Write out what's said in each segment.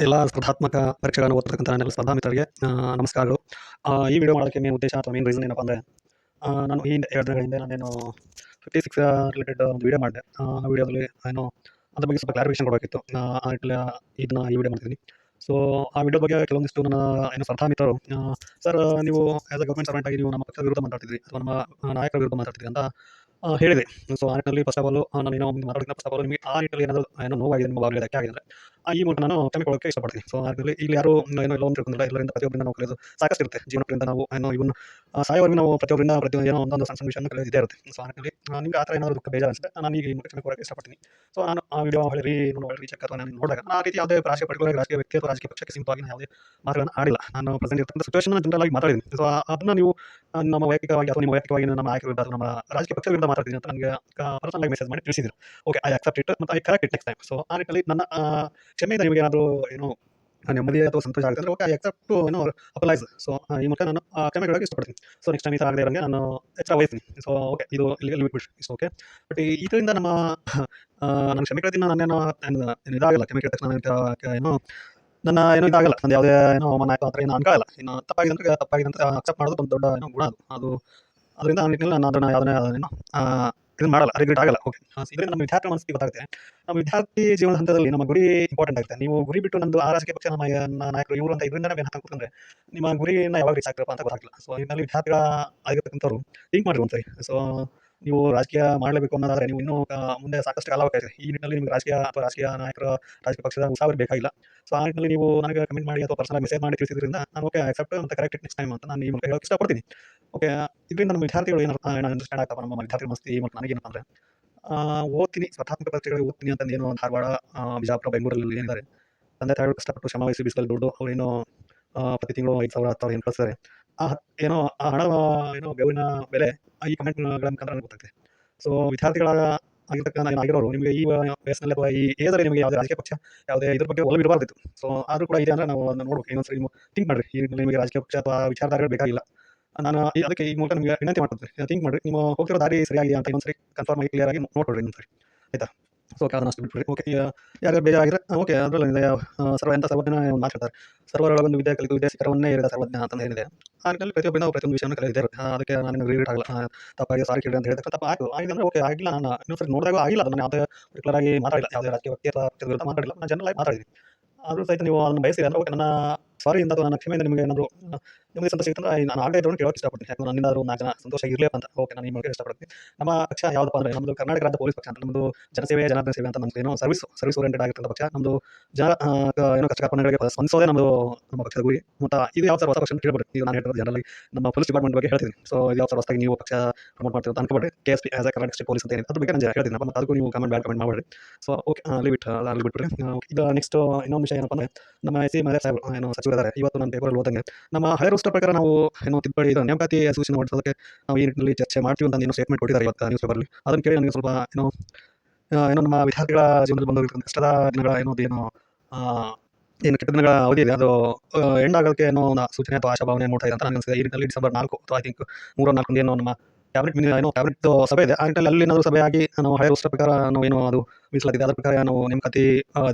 ಎಲ್ಲ ಸ್ಪರ್ಧಾತ್ಮಕ ಪರೀಕ್ಷೆಗಳನ್ನು ಓದ್ತಕ್ಕಂಥ ನನ್ನೆಲ್ಲ ಸ್ಪರ್ಧಾ ಮಿತ್ರರಿಗೆ ನಮಸ್ಕಾರಗಳು. ಈ ವಿಡಿಯೋ ಮಾಡೋಕೆ ಮೇನ್ ಉದ್ದೇಶ ಅಥವಾ ಮೇನ್ ರೀಸನ್ ಏನಪ್ಪ ಅಂದರೆ ನಾನು ಈ ಎರಡು ದಿನಗಳ ಹಿಂದೆ ನಾನೇನು ಫಿಫ್ಟಿ ಸಿಕ್ಸ್ ರಿಲೇಟೆಡ್ ಒಂದು ವಿಡಿಯೋ ಮಾಡಿದೆ. ಆ ವಿಡಿಯೋದಲ್ಲಿ ಏನು ಅದ್ರ ಬಗ್ಗೆ ಸ್ವಲ್ಪ ಕ್ಲಾರಿಫಿಕೇಶನ್ ಕೊಡಬೇಕಿತ್ತು. ಇದನ್ನ ಈ ವಿಡಿಯೋ ಮಾಡ್ತೀನಿ ಸೊ ಆ ವಿಡಿಯೋ ಬಗ್ಗೆ ಕೆಲವೊಂದಿಷ್ಟು ನನ್ನ ಏನು ಸ್ಪರ್ಧಾ ಮಿತ್ರರು ಸರ್ ನೀವು ಆ್ಯಸ್ ಅ ಗೌರ್ಮೆಂಟ್ ಸರ್ವೆಂಟ್ ಆಗಿ ನೀವು ನಮ್ಮ ಪಕ್ಷದ ವಿರುದ್ಧ ಮಾತಾಡ್ತಿದ್ರಿ ಅಥವಾ ನಮ್ಮ ನಾಯಕರ ವಿರುದ್ಧ ಮಾತಾಡ್ತೀರಿ ಅಂತ ಹೇಳಿದೆ. ಸೊ ಆ ನಿಟ್ಟಿನಲ್ಲಿ ಫಸ್ಟ್ ಆಫ್ ಆಲ್ ನಾನು ಏನೋ ಒಂದು ಫಸ್ಟ್ ಆಫ್ ಆಲ್ ನಿಮಗೆ ಆ ನಿಟ್ಟಿನಲ್ಲಿ ಏನಾದರೂ ಏನೋ ನೋವಾಗಿದೆ ನಿಮ್ಮ ಭಾಗದಲ್ಲಿ ಧಕ್ಕೆ ಆಗಿದೆ ಆ, ಈ ಮೂಲಕ ನಾನು ಕ್ಷಮೆ ಕೊಡೋಕ್ಕೆ ಇಷ್ಟಪಡ್ತೀನಿ ಸೊ ಅದರಲ್ಲಿ ಇಲ್ಲಿ ಯಾರು ಏನೋ ಒಂದು ತಿಳ್ಕೊಂಡಿಲ್ಲ. ಎಲ್ಲರಿಂದ ಪ್ರತಿಯೊಬ್ಬರಿಂದ ನಾವು ಕಲಿಯೋದು ಸಾಕಷ್ಟು ಇರುತ್ತೆ. ಜೀವನದಿಂದ ನಾವು ಏನೋ ಇವನ್ನ ಸಾಯೋವರೆಗೂ ನಾವು ಪ್ರತಿಯೊಬ್ಬರಿಂದ ಪ್ರತಿಯೊಂದು ಏನೋ ಒಂದೊಂದು ಸಣ್ಣ ಸಣ್ಣ ವಿಷಯ ಕಲಿಯೋದು ಇದೇ ಇರುತ್ತೆ. ಸೊ ಆ, ನಿಮ್ಗೆ ಆ ಥರ ಏನಾದರೂ ದುಃಖ ಬೇಜಾರು ಅನಿಸುತ್ತೆ ನಾನು ಈಗ ಈ ಮೂಲಕ ಕ್ಷಮೆ ಕೊಡೋಕ್ಕೆ ಇಷ್ಟಪಡ್ತೀನಿ. ಸೊ ನಾನು ಆ ವಿಡಿಯೋ ಹೊಳಿ ನೋಡಿ ಚೆಕ್ ಅಥವಾ ನಾನು ನೋಡಿದಾಗ ಆ ರೀತಿ ಯಾವುದೇ ರಾಜಕೀಯ ಪರ್ಟಿಕ್ಯುಲರ್ ರಾಜಕೀಯ ವ್ಯಕ್ತಿ ಅಥವಾ ರಾಜಕೀಯ ಪಕ್ಷಕ್ಕೆ ನಾನು ಯಾವುದೇ ಮಾತುಗಳನ್ನು ಆಡಿಲ್ಲ. ನಾನು ಪ್ರೆಸೆಂಟ್ ಇರ್ತಕ್ಕಂಥ ಸಿಚುವೇಶನ್ ಜನರಲ್ ಆಗಿ ಮಾತಾಡಿದ್ದೀನಿ. ಸೊ ಅದನ್ನ ನೀವು ನಮ್ಮ ವೈಯಕ್ತಿಕವಾಗಿ ಅಥವಾ ನಿಮ್ಮ ವೈಯಕ್ತಿಕವಾಗಿ ನಮ್ಮ ನಾಯಕರ ವಿರುದ್ಧ ನಮ್ಮ ರಾಜಕೀಯ ಪಕ್ಷದ ವಿರುದ್ಧ ಮಾತಾಡ್ತೀನಿ ಅಂತ ನನಗೆ ಪರ್ಸನಲ್ ಆಗಿ ಮೆಸೇಜ್ ಮಾಡಿ ತಿಳಿಸಿದ್ರು. ಓಕೆ ಐ ಅಕ್ಸೆಪ್ಟ್ ಇಟ್ ಮತ್ತು I correct it next time so ಆ ರೀತಿಯಲ್ಲಿ ನನ್ನ ಕ್ಷಮೆಯಿಂದ ನಿಮಗೆ ಏನಾದರೂ ಏನು ನೆಮ್ಮದಿ ಅಥವಾ ಸಂತೋಷ ಆಗುತ್ತೆ ಓಕೆ ಐ ಅಕ್ಸೆಪ್ಟ್ ಏನೋ ಅಪಲೈಸ್ ಸೊ ಈ ಮೂಲಕ ನಾನು ಕ್ಷಮೆಗಳಾಗಿ ಇಷ್ಟಪಡ್ತೀನಿ. ಸೊ ನೆಕ್ಸ್ಟ್ ಟೈಮ್ ಈ ಥರ ಆಗದೆ ಇರೋಂಗೆ ನಾನು ಎಚ್ಚರ ವಹಿಸ್ತೀನಿ ಸೊ ಓಕೆ ಇದು ಇಲ್ಲಿಗೆ ಲಿಮಿಟ್ ಬಿಡ್ರಿ ಓಕೆ ಬಟ್ ಇದರಿಂದ ನಮ್ಮ ನನ್ನ ನಾನು ಕ್ಷಮೆ ಕೇಳ್ತೀನಿ ನಾನೇನೋ ಇದಾಗಲ್ಲ ಕ್ಷಮೆ ಕೇಳಿದ ತಕ್ಷಣ ಏನೋ ನನ್ನ ಏನೋ ಇದಾಗಲ್ಲ ನಂದು ಯಾವುದೇ ಏನೋ ಮನ ಆಯಿತು ಅಂತ ಏನೋ ಅನ್ಕೊಳ್ಳಲ್ಲ ಇನ್ನು ತಪ್ಪಾಗಿದೆ ಅಂತ ತಪ್ಪಾಗಿದೆ ಅಂತ ಅಕ್ಸೆಪ್ಟ್ ಮಾಡೋದು ಒಂದು ದೊಡ್ಡ ಏನೋ ಗುಣ ಅದು. ಅದು ಅದರಿಂದ ಆ ನಿಟ್ಟಿನಲ್ಲಿ ನಾನು ಅದನ್ನು ಯಾವುದನ್ನ ಏನೋ ಇದು ಮಾಡಲ್ಲ ರಿಗ್ರೆಟ್ ಆಗಲ್ಲ. ಓಕೆ ಇದರಿಂದ ನಮ್ಮ ವಿದ್ಯಾರ್ಥಿ ಮನಸ್ಸಿಗೆ ಗೊತ್ತಾಗುತ್ತೆ. ನಮ್ಮ ವಿದ್ಯಾರ್ಥಿ ಜೀವನದ ಹಂತದಲ್ಲಿ ನಮ್ಮ ಗುರಿ ಇಂಪಾರ್ಟೆಂಟ್ ಆಗುತ್ತೆ. ನೀವು ಗುರಿ ಬಿಟ್ಟು ನಂದು ಆ ರಾಜಕೀಯ ಪಕ್ಷ ನಮ್ಮ ನಾಯಕರು ಇವರು ಅಂತ ಇದರಿಂದ ನಾವು ಕೂತ್ಕೊಂಡ್ರೆ, ನಿಮ್ಮ ಗುರಿನ ಯಾವಾಗ ರೀಚ್ ಆಗ್ತಪ್ಪ ಅಂತ ಗೊತ್ತಾಗಲ್ಲ ಸೊ ಇದರಲ್ಲಿ ವಿದ್ಯಾರ್ಥಿಗಳ ಆಗಿರ್ತಕ್ಕಂಥವ್ರು ಥಿಂಕ್ ಮಾಡಿರಿ ಒಂದ್ಸರಿ ಸೊ ನೀವು ರಾಜಕೀಯ ಮಾಡಲೇಬೇಕು ಅನ್ನೋದಾದ್ರೆ ನೀವು ಇನ್ನೂ ಮುಂದೆ ಸಾಕಷ್ಟು ಕಾಲಾವಕಾಶ ಇದೆ ಈ ನಿಟ್ಟಿನಲ್ಲಿ ನಿಮಗೆ ರಾಜಕೀಯ ಅಥವಾ ರಾಜಕೀಯ ನಾಯಕರ, ರಾಜಕೀಯ ಪಕ್ಷದ ಉತ್ಸಾಹ ಬೇಕಾಗಿಲ್ಲ. ಸೊ ಆ ನಿಟ್ಟಿನಲ್ಲಿ ನೀವು ನನಗೆ ಕಮೆಂಟ್ ಮಾಡಿ ಅಥವಾ ಪರ್ಸನಲ್ ಮೆಸೇಜ್ ಮಾಡಿ ತಿಳಿಸಿದ್ರಿಂದ ನಾನು ಓಕೆ ಅಕ್ಸೆಪ್ಟ್ ಅಂತ ಕರೆಕ್ಟ್ ನೆಕ್ಸ್ಟ್ ಟೈಮ್ ಅಂತ ನಾನು ಈ ಮೂಲಕ ಹೇಳೋಕೆ ಇಷ್ಟಪಡ್ತೀನಿ. ಓಕೆ ಇದರಿಂದ ನಮ್ಮ ವಿದ್ಯಾರ್ಥಿಗಳು ಏನು ಅಂಡರ್ಸ್ಟ್ಯಾಂಡ್ ಆಗ್ತಾವೆ ನಮ್ಮ ವಿದ್ಯಾರ್ಥಿ ಮಸ್ತಿ ಮತ್ತು ನನಗೇನಪ್ಪ ಅಂದರೆ ಓದ್ತೀನಿ, ಸ್ಪರ್ಧಾತ್ಮಕ ಪರೀಕ್ಷೆಗಳಿಗೆ ಓದ್ತೀನಿ ಅಂತ ಏನು ಧಾರವಾಡ ಬಿಜಾಪುರ, ಬೆಂಗಳೂರಲ್ಲಿ ಏನಿದ್ದಾರೆ. ತಂದೆ ತಾಯಿಗಳು ಕಷ್ಟಪಟ್ಟು ಶ್ರಮ ವಹಿಸಿ ಬಿಸಿಲಲ್ಲಿ ದುಡ್ಡು ಅವರೇನು ಪ್ರತಿ ತಿಂಗಳು ಐದು ಸಾವಿರ, ಹತ್ತು ಸಾವಿರ ಏನು ಕಳಿಸ್ತಾರೆ. ಆ ಏನೋ ಆ ಹಣ ಏನೋ ಬೆವರಿನ ಬೆಲೆ ಈ ಕಮೆಂಟ್ಗಳ ಮುಖಾಂತರ ಗೊತ್ತಾಗ್ತದೆ. ಸೊ ವಿದ್ಯಾರ್ಥಿಗಳ ಆಗಿರ್ತಕ್ಕಂಥ ಆಗಿರೋರು, ನಿಮಗೆ ಈ ವಯಸ್ಸಿನಲ್ಲಿ ಅಥವಾ ಈ ಏಜಲ್ಲಿ ನಿಮಗೆ ಯಾವುದೇ ರಾಜಕೀಯ ಪಕ್ಷ ಯಾವುದೇ ಇದ್ರ ಬಗ್ಗೆ ಒಲವು ಇರಬಾರ್ದಿತ್ತು ಸೊ ಆದರೂ ಕೂಡ ಇದೆ ಅಂದರೆ ನಾವು ಅದನ್ನು ನೋಡ್ಬೇಕು. ಇನ್ನೊಂದ್ಸರಿ ನೀವು ಥಿಂಕ್ ಮಾಡಿರಿ. ಈ ನಿಮಗೆ ರಾಜಕೀಯ ಪಕ್ಷ ಅಥವಾ ವಿಚಾರಧಾರೆಗಳು ಬೇಕಾಗಿಲ್ಲ. ನಾನು ಅದಕ್ಕೆ ಈ ಮೂಲಕ ನಿಮಗೆ ವಿನಂತಿ ಮಾಡ್ತೀನಿ. ಥಿಂಕ್ ಮಾಡಿರಿ. ನೀವು ಹೋಗ್ತಿರೋ ದಾರಿ ಸರಿಯಾಗಿದೆ ಅಂತ ಇನ್ನೊಂದ್ಸರಿ ಕನ್ಫರ್ಮ್ ಆಗಿ ಕ್ಲಿಯರ್ ಆಗಿ ನೋಡ್ಕೊಡ್ರಿ ಇನ್ನೊಂದ್ಸರಿ. ಆಯ್ತಾ? ಸೊ ಓಕೆ ಅದನ್ನ ಅಷ್ಟು ಬಿಟ್ಬಿಡಿ ಓಕೆ ಯಾರು ಬೇಜಾರಾಗಿದ್ರೆ ಓಕೆ, ಅದರಲ್ಲಿ ಸರ್ವ ಎಂಥ ಸರ್ವಜ್ಞ ಒಂದು ಮಾತಾಡ್ತಾರೆ ಸರ್ವರೊಳಗೊಂದು ವಿದ್ಯೆ ಕಲಿತು, ವಿದ್ಯೆ ಶಿಖರವನ್ನೇ ಇರಿದ ಸರ್ವಜ್ಞ ಅಂತ ಏನಿದೆ ಪ್ರತಿಯೊಬ್ಬ ಪ್ರತಿಯೊಬ್ಬರಿಂದ ಪ್ರತಿಯೊಂದು ವಿಷಯವನ್ನು ಕಲಿಯಿದೆ ಅದಕ್ಕೆ ನಾನು ರಿಲೇಟ್ ಆಗಲ್ಲ. ತಪ್ಪಾಗಿ ಸಾರಿ ಕೇಳಿ ಅಂತ ಹೇಳಿದ್ರೆ ತಪ್ಪ, ಆಯ್ತು. ಆಗಿದೆ ಅಂದರೆ, ಓಕೆ, ಆಗಿಲ್ಲ, ನಾನು ಇನ್ನೊಂದ್ಸರಿ ನೋಡಿದಾಗ ಆಗಿಲ್ಲ. ಅದನ್ನು ಯಾವುದೇ ಪರ್ಟಿಕ್ಯುಲರ್ ಆಗಿ ಮಾತಾಡಿಲ್ಲ. ಯಾವುದೇ ರಾಜಕೀಯ ವ್ಯಕ್ತಿ ಅಥವಾ ಮಾತಾಡಿಲ್ಲ. ನಾನು ಜನರಲ್ ಆಗಿ ಮಾತಾಡಿದ್ದೀನಿ. ಆದರೂ ಸಹಿತ ನೀವು ಅದನ್ನು ಬಯಸಿದೆ ಅಂದರೆ, ಓಕೆ, ನನ್ನ ಸಾರಿ ಅಥವಾ ನನ್ನ ಕ್ಷಮೆಯಿಂದ ನಿಮಗೆ ಏನಾದರೂ ನಿಮಗೆ ಸಂತೋಷ ಇತ್ತಂದ್ರೆ ನಾನು ಆಗದೆ ಇರೋನು ಕೇಳೋಕೆ ಇಷ್ಟಪಡ್ತೀನಿ. ಯಾಕಂದ್ರೆ ನನ್ನಿಂದ ಆದರೂ ನಾಲ್ಕು ಜನ ಸಂತೋಷ ಇರಲಿ ಅಂತ. ಓಕೆ ನಾನು ನಿಮಗೆ ಇಷ್ಟಪಡ್ತೀನಿ. ನಮ್ಮ ಪಕ್ಷ ಯಾವುದಪ್ಪ ಅಂದರೆ ನಮ್ಮದು ಕರ್ನಾಟಕ ರಾಜ್ಯ ಪೊಲೀಸ್ ಪಕ್ಷ ಅಂತ ನಮ್ಮದು ಜನಸೇವೆ ಜನಾರ್ದನ ಸೇವೆ ಅಂತ ನಮ್ದು ಏನೋ ಸರ್ವಿಸ್ ಸರ್ವಿಸ್ ಓರಿಯೆಂಟೆಡ್ ಆಗಿರ್ತಕ್ಕಂಥ ಪಕ್ಷ. ನಮ್ಮದು ಜನ ಏನೋ ಕಷ್ಟ ಕಾರ್ಪಣೆಗಳಿಗೆ ಸ್ಪಂದಿಸೋದೇ ನಮ್ಮದು ನಮ್ಮ ಪಕ್ಷದ ಗುರಿ. ಮತ್ತು ಇದು ಯಾವ ಸರ್ ಹೊಸ ಪಕ್ಷ ಅಂತ ಹೇಳ್ಬಿಡಿ ಈಗ ನಾನು ಹೇಳಿರೋದು ಜನರಲ್ಲಿ ನಮ್ಮ ಪೊಲೀಸ್ ಡಿಪಾರ್ಟ್ಮೆಂಟ್ ಬಗ್ಗೆ ಹೇಳ್ತೀನಿ ಸೊ ಇದು ಯಾವ ಸರ್ ಹೊಸದಾಗಿ ನೀವು ಪಕ್ಷ ಪ್ರಮೋಟ್ ಮಾಡ್ತೀವಿ ಅಂತ ಅನ್ಕೊಬೇಡಿ. K S P as a Karnataka state police ಅಂತ ಏನಿದೆ ಅದ್ರ ಬಗ್ಗೆ ನಾನು ಹೇಳ್ತೀನಿ. ಮತ್ತು ಅದಕ್ಕೂ ನೀವು ಕಮೆಂಟ್ ಬ್ಯಾಡ್ ಕಮೆಂಟ್ ಮಾಡಿ ಸೊ ಓಕೆ ಅಲ್ಲಿ ಬಿಟ್ಟು ಅಲ್ಲಿ ಬಿಟ್ಬಿಡ್ರಿ. ಆ, ಈಗ ನೆಕ್ಸ್ಟ್ ಇನ್ನೊಂದು ವಿಷಯ ಏನಪ್ಪ ಅಂದರೆ ನಮ್ಮ ಎಸ್ ಸಿ ಮಹೇಶ್ ಸಾಹೇಬ್ ಏನೋ ಸಚಿವರಿದ್ದಾರೆ ಇವತ್ತು ನನ್ನ ಪೇಪರಲ್ಲಿ ಓದಂಗೆ. ನಮ್ಮ ಹಳೆ ರೋಸ್ಟರ್ ಪ್ರಕಾರ ನಾವು ಏನು ತಿದ್ದುಪಡಿ ಇದು ನೇಮಕಾತಿ ಸೂಚನೆ ಮಾಡಿಸೋದಕ್ಕೆ ನಾವು ಈ ನಿಟ್ಟಿನಲ್ಲಿ ಚರ್ಚೆ ಮಾಡ್ತೀವಿ ಅಂತ ನೀವು ಸ್ಟೇಟ್ಮೆಂಟ್ ಕೊಟ್ಟಿದ್ದಾರೆ ಇವತ್ತು ನ್ಯೂಸ್ ಪೇಪರಲ್ಲಿ ಅದನ್ನು ಕೇಳಿ ನನಗೆ ಸ್ವಲ್ಪ ಏನೋ ಏನೋ ನಮ್ಮ ವಿದ್ಯಾರ್ಥಿಗಳ ಜೀವನದಲ್ಲಿ ಬಂದಿರ್ತಕ್ಕಂಥ ಕಷ್ಟದ ದಿನಗಳ ಏನೋ ಏನೋ ಏನು ಕೆಟ್ಟ ದಿನಗಳ ಅವಧಿ ಇದೆ. ಅದು ಎಂಡ್ ಆಗೋದಕ್ಕೆ ಏನೋ ಸೂಚನೆ ಅಥವಾ ಆಶಾಭಾವನೆ ನೋಡ್ತಾ ಇದೆ ಅಂತ ನನಗೆ ಅನಿಸಿದೆ ಈ ನಿಟ್ಟಿನಲ್ಲಿ ಡಿಸೆಂಬರ್ ನಾಲ್ಕು ಅಥವಾ ಐ ಥಿಂಕ್ ಮೂರು ನಾಲ್ಕು ಏನೋ ನಮ್ಮ ಕ್ಯಾಬಿನೆಟ್ ಏನು? ಟ್ಯಾಬ್ಲೆಟ್ ಕ್ಯಾಬಿನೆಟ್ ಸಭೆ ಇದೆ. ಆ ನಿಟ್ಟಲ್ಲಿ ಅಲ್ಲಿ ಏನಾದರೂ ಸಭೆ ಆಗಿ ನಾವು ಹಳೆ ವರ್ಷ ಪ್ರಕಾರ ನಾವು ಏನು ಅದು ಮೀಸಲಾಗಿದೆ. ಅದರ ಪ್ರಕಾರ ನಾವು ನೇಮಕಾತಿ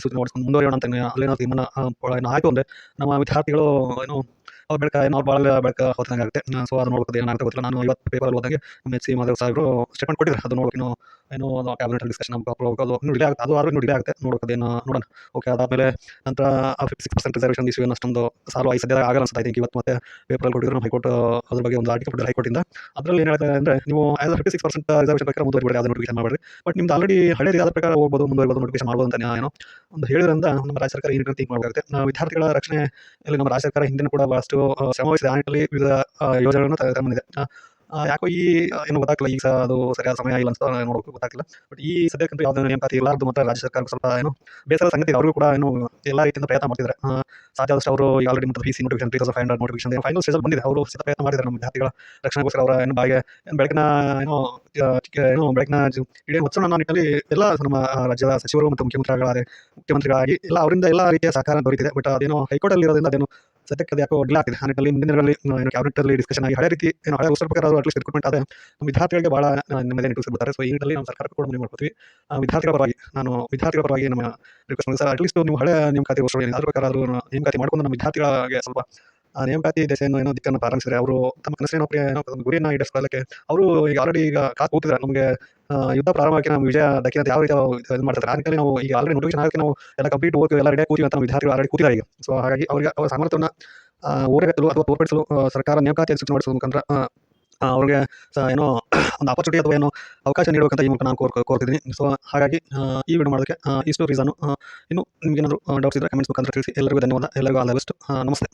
ಸೂಚನೆ ಮಾಡಿಸ್ಕೊಂಡು ಮುಂದುವರಿಯೋಣ ಅಂತ ಅಲ್ಲೇನೋ ತೀರ್ಮಾನ ಆಯಿತು ಅಂದರೆ ನಮ್ಮ ವಿದ್ಯಾರ್ಥಿಗಳು ಏನು, ಅವ್ರ ಬೆಳಕ, ಏನು, ಅವ್ರು ಭಾಳ ಬೆಳಕ ಹೊತ್ತಂಗೆ ಆಗುತ್ತೆ ಸೊ ಅದು ನೋಡ್ಬೋದು ಏನಾಗುತ್ತೆ ಗೊತ್ತಿಲ್ಲ. ನಾನು ಇವತ್ತು ಪೇಪರ್ ಹೋದಂಗೆ ಎಚ್ ಸಿ ಮಾದೇವ್ ಸಾಹೇಬರು ಸ್ಟೇಟ್ಮೆಂಟ್ ಕೊಟ್ಟಿದ್ದಾರೆ. ಅದು ನೋಡೋಕೆ ಏನೋ ಕ್ಯಾಬಿನೆಟ್ ಡಿಸ್ಕಷನ್ ನಮ್ಗೆ ಅದು ನುಡಿಲೇ ಡಿಲೇ ಆಗುತ್ತೆ ಅದು ಆದ್ರೂ ಇನ್ನೂ ಡಿಲೇ ಆಗುತ್ತೆ ನೋಡೋಣ. ಓಕೆ ಅದಾದಮೇಲೆ ನಂತರ fifty six percent reservation issue ಅಷ್ಟೊಂದು ಸಾಲ್ವ್ ಆಗಿ ಸದ್ಯ ಆಗಲ್ಲ ಅನ್ಸುತ್ತೆ ಇವತ್ತು ಮತ್ತೆ ಪೇಪರಲ್ಲಿ ಕೊಟ್ಟಿದ್ರು ನಮ್ಮ ಹೈಕೋರ್ಟ್ ಅದ್ರ ಬಗ್ಗೆ ಒಂದು ಆರ್ಟಿಕಲ್ ಕೊಟ್ಟಿದ್ದಾರೆ ಹೈಕೋರ್ಟಿಂದ. ಅದರಲ್ಲಿ ಏನು ಹೇಳ್ತಾರೆ ಅಂದರೆ ನೀವು as fifty six percent reservation ಪ್ರಕಾರ ಮುಂದುವರಿಬೇಡಿ ಅದನ್ನು ನೋಟಿಫಿಕೇಶನ್ ಮಾಡಬೇಡಿ. ಬಟ್ ನಿಮ್ದು ಆಲ್ರೆಡಿ ಹಳೆ ಆದ ಪ್ರಕಾರ ಹೋಗ್ಬೋದು ಮುಂದುವರಿಬೋದು ನೋಟಿಫಿಕೇಶನ್ ಮಾಡ್ಬೋದು ಅಂತ ಏನೋ ಒಂದು ಹೇಳಿದ್ರಿಂದ ನಮ್ಮ ರಾಜ್ಯ ಸರ್ಕಾರ ಈ ರೀತಿ ಮಾಡಬೇಕಾಗುತ್ತೆ. ನಾವು ವಿದ್ಯಾರ್ಥಿಗಳ ರಕ್ಷಣೆ ಇಲ್ಲಿ ನಮ್ಮ ರಾಜ್ಯ ಸರ್ಕಾರ ಹಿಂದಿನ ಕೂಡ ಬಹಳಷ್ಟು ಸಮಾವೇಶ ಶ್ರಮ ವಹಿಸಿದೆ ಆ ನಿಟ್ಟಿನಲ್ಲಿ ವಿವಿಧ ಯೋಜನೆಗಳನ್ನು ತ- ತಗೊಂಡಿದೆ ಆ, ಆ, ಯಾಕೋ ಈ ಏನು ಗೊತ್ತಾಗಲ್ಲ ಈಗ ಅದು ಸರಿಯಾದ ಸಮಯ ಇಲ್ಲ ಅಂತ ನೋಡೋಕೆ ಗೊತ್ತಾಗ್ತಿಲ್ಲ. ಬಟ್ ಈ ಸದ್ಯಕ್ಕಂತೂ ಯಾವುದೇ ನೇಮಕಾತಿ ಇರಲಾರ್ದು ಮತ್ತೆ ರಾಜ್ಯ ಸರ್ಕಾರ ಸ್ವಲ್ಪ ಏನು ಬೇಸರ ಸಂಗತಿ ಅವರು ಕೂಡ ಏನು ಎಲ್ಲ ರೀತಿಯಿಂದ ಪ್ರಯತ್ನ ಮಾಡ್ತಿದ್ದಾರೆ. ಸಾಧ್ಯ ಅವರು ಆಲ್ರೆಡಿ ಮತ್ತು P C notification three thousand five hundred notification final ಸ್ಟೇಜಲ್ಲಿ ಬಂದಿದೆ. ಅವರು ಸಿದ್ಧ ಪ್ರಯತ್ನ ಮಾಡಿದ್ದಾರೆ ನಮ್ಮ ವಿದ್ಯಾರ್ಥಿಗಳ ರಕ್ಷಣೆಗೋಸ್ಕರ ಅವರ ಏನು ಬಾಯಿಗೆ, ಏನು ಬೆಳಕಿನ ಏನು ಏನು ಬೆಳಕಿನ ಇಡೀ ಉತ್ಸವ ನಿಟ್ಟಿನಲ್ಲಿ ಎಲ್ಲ ನಮ್ಮ ರಾಜ್ಯದ ಸಚಿವರು ಮತ್ತು ಮುಖ್ಯಮಂತ್ರಿಗಳಾಗಿ ಮುಖ್ಯಮಂತ್ರಿಗಳಾಗಿ ಎಲ್ಲ ಅವರಿಂದ ಎಲ್ಲ ರೀತಿಯ ಸಹಕಾರ ದೊರೆತಿದೆ. ಬಟ್ ಅದೇನೋ ಹೈಕೋರ್ಟಲ್ಲಿ ಇರೋದ್ರಿಂದ ಅದೇನು ಸದ್ಯಕ್ಕೆ ಅದು ಯಾಕೋ ಆಗ್ತಿದೆ. ಆ ಮುಂದಿನ ದಿನಗಳಲ್ಲಿ ಆ, ಏನು ಡಿಸ್ಕಷನ್ ಆಗಿ ಹಳೆ ರೀತಿ ಏನು ಹಳೆ ಉತ್ತರ ಪ್ರಕಾರ ಅಟ್ಲೀಸ್ಟ್ ರಿಕ್ರೂಟ್ಮೆಂಟ್ ಆದರೆ ನಮ್ಮ ವಿದ್ಯಾರ್ಥಿಗಳಿಗೆ ಭಾಳ ನಿಮ್ಮದೇ ನಿಟ್ಟಿಸ್ಬಿಡ್ತಾರೆ ಸೊ ಈ ನಿಟ್ಟಲ್ಲಿ ನಮ್ಮ ಸರ್ಕಾರ ಕೂಡ ಮನವಿ ಮಾಡ್ತೀವಿ ವಿದ್ಯಾರ್ಥಿಗಳ ಪರವಾಗಿ ನಾನು ವಿದ್ಯಾರ್ಥಿಗಳ ಪರವಾಗಿ ನಮ್ಮ ರಿಕ್ವೆಸ್ಟ್ ಮಾಡಿ ಸರ್ ಅಟ್ಲೀಸ್ಟ್ ನೀವು ಹಳೆ ನಿಮ್ಮ ಖಾತೆ ಅದ್ರ ಪ್ರಕಾರ ಆದರೂ ನೇಮಕಾತಿ ಮಾಡ್ಕೊಂಡು ನಮ್ಮ ವಿದ್ಯಾರ್ಥಿಗಳಿಗೆ ಸ್ವಲ್ಪ ನೇಮಕಾತಿ ದೆಸೆಯನ್ನು ಏನೋ ದಿಕ್ಕನ್ನು ಪ್ರಾರಂಭಿಸಿದ್ರೆ ಅವರು ತಮ್ಮ ಕನಸಿನ ಏನೋ ಗುರಿಯನ್ನು ಈಡೇರಿಸಲಿಕ್ಕೆ ಅವರು ಈಗ ಆಲ್ರೆಡಿ ಈಗ ಕಾದು ಕೂತಿದ್ದಾರೆ ನಮಗೆ ಯುದ್ಧ ಪ್ರಾರಂಭಕ್ಕೆ ನಮ್ಮ ವಿಜಯ ದಕ್ಕಿನ ಯಾವ ರೀತಿ ಇದು ಮಾಡ್ತಾರೆ. ಆ ನಾವು ಈಗ ಆಲ್ರೆಡಿ ನೋಟಿಫಿಕೇಶನ್ ಆಗೋಕ್ಕೆ ನಾವು ಎಲ್ಲ ಕಂಪ್ಲೀಟ್ ಓದಿ ಎಲ್ಲ ರೆಡಿ ಕೂತೀವಿ ಅಂತ ವಿದ್ಯಾರ್ಥಿಗಳು ಆಲ್ರೆಡಿ ಕೂತಿದ್ದಾರೆ ಈಗ. ಸೊ ಹಾಗಾಗಿ ಅವರಿಗೆ ಅವರ ಸಾಮರ್ಥ್ಯವನ್ನು ಓರೆಗತ್ತಲು ಅಥವಾ ತೋರ್ಪಡಿಸಲು ಸರ್ಕಾರ ನೇಮಕಾತಿ ಸೂಚನೆ ಮಾಡಿಸೋ ಮುಖಾಂತರ ಆ, ಆ, ಅವ್ರಿಗೆ ಏನೋ ಒಂದು ಆಪರ್ಚುನಿಟಿ ಅಥವಾ ಏನೋ ಅವಕಾಶ ನೀಡಬೇಕಂತ ಈ ಮೂಲಕ ನಾನು ಕೋರ್ ಕೋರ್ತಿದ್ದೀನಿ. ಸೊ ಹಾಗಾಗಿ ಆ, ಈ ವಿಡಿಯೋ ಮಾಡೋದಕ್ಕೆ ಆ, ಇಷ್ಟು ರೀಸನು ಇನ್ನು ನಿಮಗೇನಾದರೂ ಡೌಟ್ಸ್ ಇದ್ದರೆ ಕಮೆಂಟ್ಸ್ ಮುಖಾಂತರ ತಿಳಿಸಿ. ಎಲ್ಲರಿಗೂ ಧನ್ಯವಾದ. ಎಲ್ಲರಿಗೂ ಆಲ್ ದ ಬೆಸ್ಟ್ ನಮಸ್ತೆ.